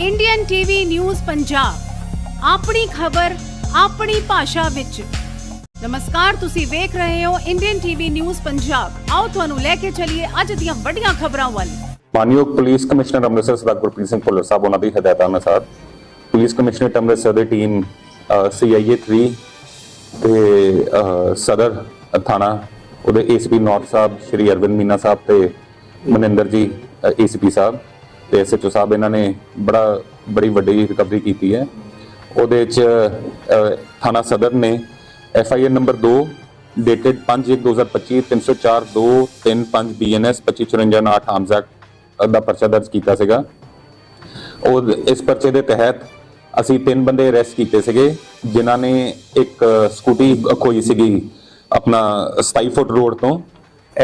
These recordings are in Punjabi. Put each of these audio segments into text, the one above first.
ਇੰਡੀਅਨ ਟੀਵੀ ਨਿਊਜ਼ ਪੰਜਾਬ ਆਪਣੀ ਖਬਰ, ਆਪਣੀ ਭਾਸ਼ਾ ਵਿੱਚ। ਨਮਸਕਾਰ, ਤੁਸੀਂ ਵੇਖ ਰਹੇ ਹੋ ਇੰਡੀਅਨ ਟੀਵੀ ਨਿਊਜ਼ ਪੰਜਾਬ ਆਓ ਤੁਹਾਨੂੰ ਲੈ ਕੇ ਚੱਲੀਏ ਅੱਜ ਦੀਆਂ ਵੱਡੀਆਂ ਖਬਰਾਂ ਵੱਲ। ਮਾਨਯੋਗ ਪੁਲਿਸ ਕਮਿਸ਼ਨਰ ਅੰਮ੍ਰਿਤਸਰ ਸਰਦਾਰ ਗੁਰਪ੍ਰੀਤ ਸਿੰਘ ਭੁੱਲਰ ਸਾਹਿਬ, ਉਹਨਾਂ ਦੀ ਹਦਾਇਤਾਂ ਅਨੁਸਾਰ ਪੁਲਿਸ ਕਮਿਸ਼ਨਰ ਅੰਮ੍ਰਿਤਸਰ ਦੀ ਟੀਮ ਸੀਆਈਏ 3 ਤੇ ਸਦਰ ਥਾਣਾ, ਉਹਦੇ ਏਸੀਪੀ ਨੌਰਥ ਸਾਹਿਬ, ਸ਼੍ਰੀ ਅਰਵਿੰਦ ਮੀਨਾ ਸਾਹਿਬ ਤੇ ਮਨਿੰਦਰ ਜੀ ਏਸੀਪੀ ਸਾਹਿਬ। ਤੇ ਐਸਐਚਓ ਸਾਹਿਬ ਇਹਨਾਂ ਨੇ ਬੜਾ ਬੜੀ ਵੱਡੀ ਰਿਕਵਰੀ ਕੀਤੀ ਹੈ। ਉਹਦੇ ਚ ਅਹ, ਥਾਣਾ ਸਦਰ ਨੇ FIR number 2 dated 5/1/2025 304 235 BNS 2554 arms act ਦਾ ਪਰਚਾ ਦਰਜ ਕੀਤਾ ਸੀਗਾ। ਉਹ ਇਸ ਪਰਚੇ ਦੇ ਤਹਿਤ ਅਸੀਂ ਤਿੰਨ ਬੰਦੇ ਅਰੈਸਟ ਕੀਤੇ ਸੀਗੇ ਜਿਨ੍ਹਾਂ ਨੇ ਇੱਕ ਸਕੂਟੀ ਖੋਈ ਸੀਗੀ ਆਪਣਾ 27 ਫੁੱਟ ਰੋਡ ਤੋਂ।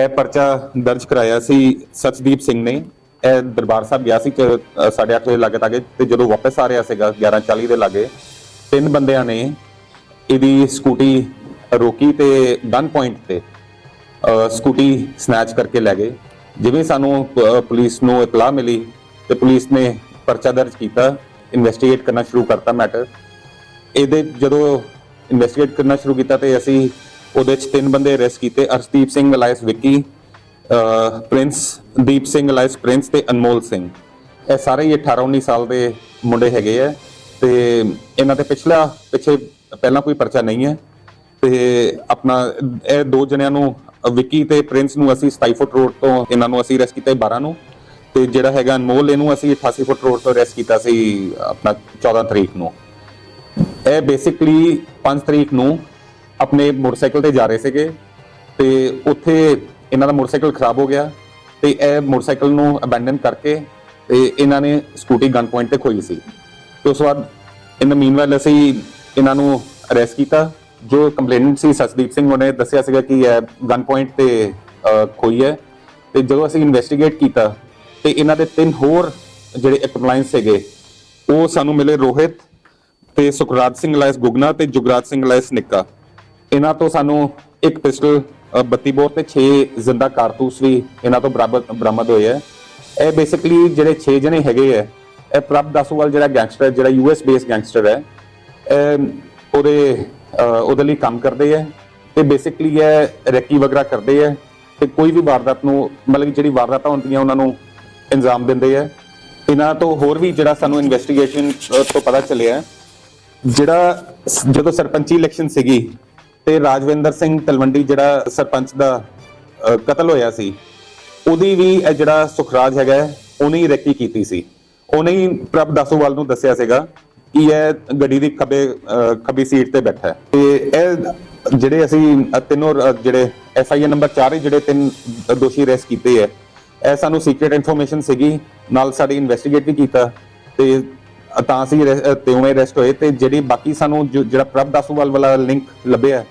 ਇਹ ਪਰਚਾ ਦਰਜ ਕਰਾਇਆ ਸੀ ਸਚਦੀਪ ਸਿੰਘ ਨੇ। ਇਹ ਦਰਬਾਰ ਸਾਹਿਬ ਗਿਆ ਸੀ 8:30 ਵਜੇ ਲੱਗੇ ਤਾਗੇ ਤੇ ਜਦੋਂ ਵਾਪਸ ਆ ਰਿਹਾ ਸੀਗਾ 11:40 ਦੇ ਲਾਗੇ, ਤਿੰਨ ਬੰਦਿਆਂ ਨੇ ਇਹਦੀ ਸਕੂਟੀ ਰੋਕੀ ਤੇ ਗਨ ਪੁਆਇੰਟ ਤੇ ਸਕੂਟੀ ਸਨੈਚ ਕਰਕੇ ਲੈ ਗਏ। ਜਿਵੇਂ ਸਾਨੂੰ ਪੁਲਿਸ ਨੂੰ ਇਤਲਾਹ ਮਿਲੀ ਤੇ ਪੁਲਿਸ ਨੇ ਪਰਚਾ ਦਰਜ ਕੀਤਾ ਇਨਵੈਸਟੀਗੇਟ ਕਰਨਾ ਸ਼ੁਰੂ ਕਰਤਾ ਮੈਟਰ ਇਹਦੇ, ਜਦੋਂ ਇਨਵੈਸਟੀਗੇਟ ਕਰਨਾ ਸ਼ੁਰੂ ਕੀਤਾ ਤੇ ਅਸੀਂ ਉਹਦੇ ਚ ਤਿੰਨ ਬੰਦੇ ਅਰੈਸਟ ਕੀਤੇ, ਅਰਸ਼ਦੀਪ ਸਿੰਘ ਅਲਾਇਸ ਵਿੱਕੀ ਪ੍ਰਿੰਸ ਦੀਪ ਸਿੰਘ ਲਾਇਸ ਪ੍ਰਿੰਸ ਤੇ ਅਨਮੋਲ ਸਿੰਘ। ਇਹ ਸਾਰੇ ਹੀ 18 19 ਸਾਲ ਦੇ ਮੁੰਡੇ ਹੈਗੇ ਆ ਤੇ ਇਹਨਾਂ ਤੇ ਪਿਛਲਾ ਪਿੱਛੇ ਪਹਿਲਾਂ ਕੋਈ ਪਰਚਾ ਨਹੀਂ ਹੈ ਤੇ ਆਪਣਾ ਇਹ ਦੋ ਜਣਿਆਂ ਨੂੰ, ਵਿੱਕੀ ਤੇ ਪ੍ਰਿੰਸ ਨੂੰ ਅਸੀਂ 27 ਫੁੱਟ ਰੋਡ ਤੋਂ ਇਹਨਾਂ ਨੂੰ ਅਸੀਂ ਅਰੈਸਟ ਕੀਤਾ ਸੀ 12 ਨੂੰ ਤੇ ਜਿਹੜਾ ਹੈਗਾ ਅਨਮੋਲ, ਇਹਨੂੰ ਅਸੀਂ 88 ਫੁੱਟ ਰੋਡ ਤੋਂ ਅਰੈਸਟ ਕੀਤਾ ਸੀ ਆਪਣਾ 14 ਤਰੀਕ ਨੂੰ। ਇਹ ਬੇਸਿਕਲੀ 5 ਤਰੀਕ ਨੂੰ ਆਪਣੇ ਮੋਟਰਸਾਈਕਲ ਤੇ ਜਾ ਰਹੇ ਸੀਗੇ ਤੇ ਉੱਥੇ ਇਹਨਾਂ ਦਾ ਮੋਟਰਸਾਈਕਲ ਖਰਾਬ ਹੋ ਗਿਆ ਤੇ ਇਹ ਮੋਟਰਸਾਈਕਲ ਨੂੰ ਅਬੈਂਡਨ ਕਰਕੇ ਤੇ ਇਹਨਾਂ ਨੇ ਸਕੂਟੀ ਗਨ ਪੁਆਇੰਟ ਤੇ ਖੋਈ ਸੀ। ਤੇ ਉਸ ਤੋਂ ਬਾਅਦ ਇਨ ਦ ਮੀਨਵਾਈਲ ਅਸੀਂ ਇਹਨਾਂ ਨੂੰ ਅਰੈਸਟ ਕੀਤਾ। ਜੋ ਕੰਪਲੇਨੈਂਟ ਸੀ ਸਸਦੀਪ ਸਿੰਘ, ਉਹਨੇ ਦੱਸਿਆ ਸੀਗਾ ਕਿ ਇਹ ਗਨ ਪੁਆਇੰਟ ਤੇ ਖੋਈ ਹੈ। ਤੇ ਜਦੋਂ ਅਸੀਂ ਇਨਵੈਸਟੀਗੇਟ ਕੀਤਾ ਤੇ ਇਹਨਾਂ ਦੇ ਤਿੰਨ ਹੋਰ ਜਿਹੜੇ ਐਕਪਲਾਈਂਸ ਸੀਗੇ ਉਹ ਸਾਨੂੰ ਮਿਲੇ ਰੋਹਿਤ ਤੇ ਸੁਖਰਾਜ ਸਿੰਘ ਲਾਇਸ ਗੁਗਨਾ ਤੇ ਜੁਗਰਾਜ ਸਿੰਘ ਲਾਇਸ ਨਿੱਕਾ। ਇਹਨਾਂ ਤੋਂ ਸਾਨੂੰ ਇੱਕ ਪਿਸਟਲ 32 ਬੋਰ ਤੇ 6 ਜ਼ਿੰਦਾ ਕਾਰਤੂਸ ਵੀ ਇਹਨਾਂ ਤੋਂ ਬਰਾਬਰ, ਬਰਾਮਦ ਹੋਏ ਹੈ ਇਹ ਬੇਸਿਕਲੀ ਜਿਹੜੇ 6 ਜਣੇ ਹੈਗੇ ਹੈ ਇਹ ਪ੍ਰਭ ਦਾਸੂਵਾਲ ਜਿਹੜਾ ਗੈਂਗਸਟਰ ਜਿਹੜਾ ਯੂਐਸ ਬੇਸ ਗੈਂਗਸਟਰ ਹੈ, ਇਹ ਉਹਦੇ ਉਹਦੇ ਲਈ ਕੰਮ ਕਰਦੇ ਹੈ ਤੇ ਬੇਸਿਕਲੀ ਇਹ ਰੈਕੀ ਵਗੈਰਾ ਕਰਦੇ ਹੈ ਤੇ ਕੋਈ ਵੀ ਵਾਰਦਾਤ ਨੂੰ, ਮਤਲਬ ਕਿ ਜਿਹੜੀ ਵਾਰਦਾਤਾਂ ਹੁੰਦੀਆਂ ਉਹਨਾਂ ਨੂੰ ਇੰਜ਼ਾਮ ਦਿੰਦੇ ਹੈ ਇਹਨਾਂ ਤੋਂ ਹੋਰ ਵੀ ਜਿਹੜਾ ਸਾਨੂੰ ਇਨਵੈਸਟੀਗੇਸ਼ਨ ਤੋਂ ਪਤਾ ਚੱਲਿਆ, ਜਿਹੜਾ ਜਦੋਂ ਸਰਪੰਚੀ ਇਲੈਕਸ਼ਨ ਸੀਗੀ ਤੇ ਰਾਜਵਿੰਦਰ ਸਿੰਘ ਤਲਵੰਡੀ ਜਿਹੜਾ ਸਰਪੰਚ ਦਾ ਕਤਲ ਹੋਇਆ ਸੀ ਉਹਦੀ ਵੀ ਇਹ ਜਿਹੜਾ ਸੁਖਰਾਜ ਹੈਗਾ ਉਹਨੇ ਹੀ ਰੈਕੀ ਕੀਤੀ ਸੀ। ਉਹਨੇ ਹੀ ਪ੍ਰਭ ਦਾਸੋਵਾਲ ਨੂੰ ਦੱਸਿਆ ਸੀਗਾ ਕਿ ਇਹ ਗੱਡੀ ਦੀ ਖੱਬੇ ਖੱਬੀ ਸੀਟ ਤੇ ਬੈਠਾ ਹੈ। ਤੇ ਇਹ ਜਿਹੜੇ ਅਸੀਂ ਤਿੰਨੋਂ ਜਿਹੜੇ ਐਫ ਆਈ ਆਰ ਨੰਬਰ 4 ਜਿਹੜੇ ਤਿੰਨ ਦੋਸ਼ੀ ਅਰੈਸਟ ਕੀਤੇ ਹੈ ਇਹ ਸਾਨੂੰ ਸੀਕ੍ਰੀਟ ਇਨਫੋਰਮੇਸ਼ਨ ਸੀਗੀ ਨਾਲ ਸਾਡੀ ਇਨਵੈਸਟੀਗੇਟ ਵੀ ਕੀਤਾ ਤੇ ਤਾਂ ਅਸੀਂ ਅਰੈ- ਅ, ਤੇ ਹੋਏ ਤੇ ਜਿਹੜੀ ਬਾਕੀ ਸਾਨੂੰ ਜੋ- ਜਿਹੜਾ ਪ੍ਰਭ ਦਾਸੂਵਾਲ ਵਾਲਾ ਲਿੰਕ ਲੱਭਿਆ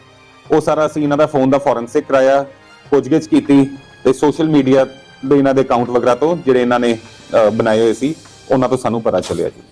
ਉਹ ਸਾਰਾ ਅਸੀਂ ਇਹਨਾਂ ਦਾ ਫੋਨ ਦਾ ਫੋਰੈਂਸਿਕ ਕਰਾਇਆ ਪੁੱਛਗਿੱਛ ਕੀਤੀ ਤੇ ਸੋਸ਼ਲ ਮੀਡੀਆ ਦੇ ਇਹਨਾਂ ਦੇ ਅਕਾਊਂਟ ਵਗੈਰਾ ਤੋਂ ਜਿਹੜੇ ਇਹਨਾਂ ਨੇ ਅ, ਬਣਾਏ ਹੋਏ ਸੀ ਉਹਨਾਂ ਤੋਂ ਸਾਨੂੰ ਪਤਾ ਚੱਲਿਆ ਜੀ।